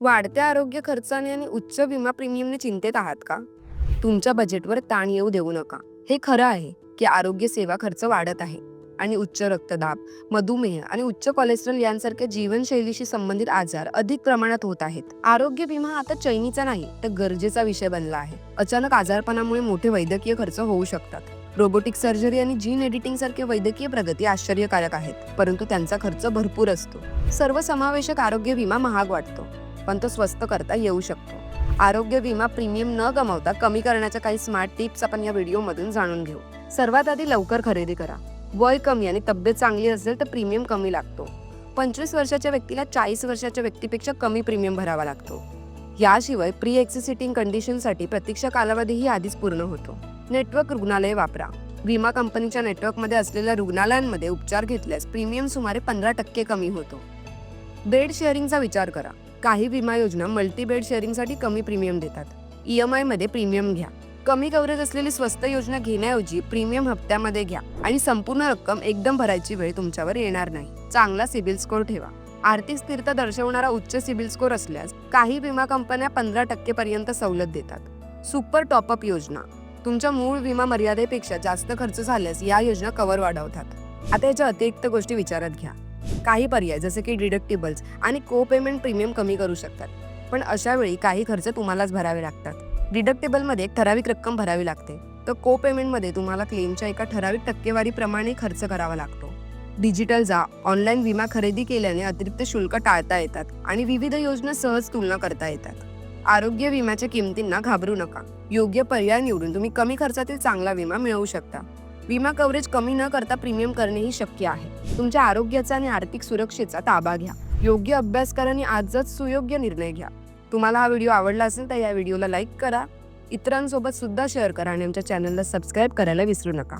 वाढत्या आरोग्य खर्चाने आणि उच्च विमा प्रीमियमने चिंतेत आहात का? तुमच्या बजेटवर ताण येऊ देऊ नका. हे खरं आहे की आरोग्य सेवा खर्च वाढत आहे आणि उच्च रक्तदाब मधुमेह आणि उच्च कोलेस्ट्रॉल यांसारख्या जीवनशैलीशी संबंधित आजार अधिक प्रमाणात होत आहेत. आरोग्य विमा आता चैनीचा नाही तर गरजेचा विषय बनला आहे. अचानक आजारपणामुळे मोठे वैद्यकीय खर्च होऊ शकतात. रोबोटिक सर्जरी आणि जीन एडिटिंग सारखे वैद्यकीय प्रगती आश्चर्यकारक आहेत परंतु त्यांचा खर्च भरपूर असतो. सर्वसमावेशक आरोग्य विमा महाग वाटतो. पण तो स्वस्त करता येऊ शकतो. आरोग्य विमा प्रीमियम न गमावता कमी करण्याच्या काही स्मार्ट टिप्स आपण या व्हिडिओमधून जाणून घेऊ. सर्वात आधी लवकर खरेदी करा. वय कमी आणि तब्येत चांगली असेल तर प्रीमियम कमी लागतो. पंचवीस वर्षाच्या व्यक्तीला चाळीस वर्षाच्या व्यक्तीपेक्षा कमी प्रीमियम भरावा लागतो. याशिवाय प्री एक्सिसिटिंग कंडिशनसाठी प्रतीक्षा कालावधीही आधीच पूर्ण होतो. नेटवर्क रुग्णालय वापरा. विमा कंपनीच्या नेटवर्कमध्ये असलेल्या रुग्णालयांमध्ये उपचार घेतल्यास प्रीमियम सुमारे पंधरा टक्के कमी होतो. बेड शेअरिंगचा विचार करा. काही विमा योजना मल्टीबेड शेअरिंगसाठी कमी प्रीमियम देतात. ई एम आयमध्ये प्रीमियम घ्या. कमी कव्हरेज असलेली स्वस्त योजना घेण्याऐवजी प्रीमियम हप्त्यामध्ये घ्या आणि संपूर्ण रक्कम एकदम भरायची वेळ तुमच्यावर येणार नाही. चांगला सिबिल स्कोर ठेवा. आर्थिक स्थिरता दर्शवणारा उच्च सिबिल स्कोर असल्यास काही विमा कंपन्या पंधरा टक्के पर्यंत सवलत देतात. सुपर टॉपअप योजना. तुमच्या मूळ विमा मर्यादेपेक्षा जास्त खर्च झाल्यास या योजना कव्हर वाढवतात. आता याच्या अतिरिक्त गोष्टी विचारात घ्या. काही पर्याय जसे की डिडक्टिबल्स आणि को पेमेंट प्रीमियम कमी करू शकतात. पण अशा वेळी काही खर्च तुम्हालाच भरावे लागतात. डिडक्टेबलमध्ये एक ठराविक रक्कम भरावी लागते. तर को पेमेंटमध्ये तुम्हाला क्लेमच्या एका ठराविक टक्केवारीप्रमाणे खर्च करावा लागतो. डिजिटल जा ऑनलाईन विमा खरेदी केल्याने अतिरिक्त शुल्क टाळता येतात आणि विविध योजना सहज तुलना करता येतात. आरोग्य विम्याच्या किमतींना घाबरू नका. योग्य पर्याय निवडून तुम्ही कमी खर्चातील चांगला विमा मिळवू शकता. विमा कव्हरेज कमी न करता प्रीमियम करणेही शक्य आहे. तुमच्या आरोग्याचा आणि आर्थिक सुरक्षेचा ताबा घ्या. योग्य अभ्यास करा आणि आजच सुयोग्य निर्णय घ्या. तुम्हाला हा व्हिडिओ आवडला असेल तर या व्हिडिओला लाईक करा. इतरांसोबत सुद्धा शेअर करा आणि आमच्या चॅनलला सबस्क्राईब करायला विसरू नका.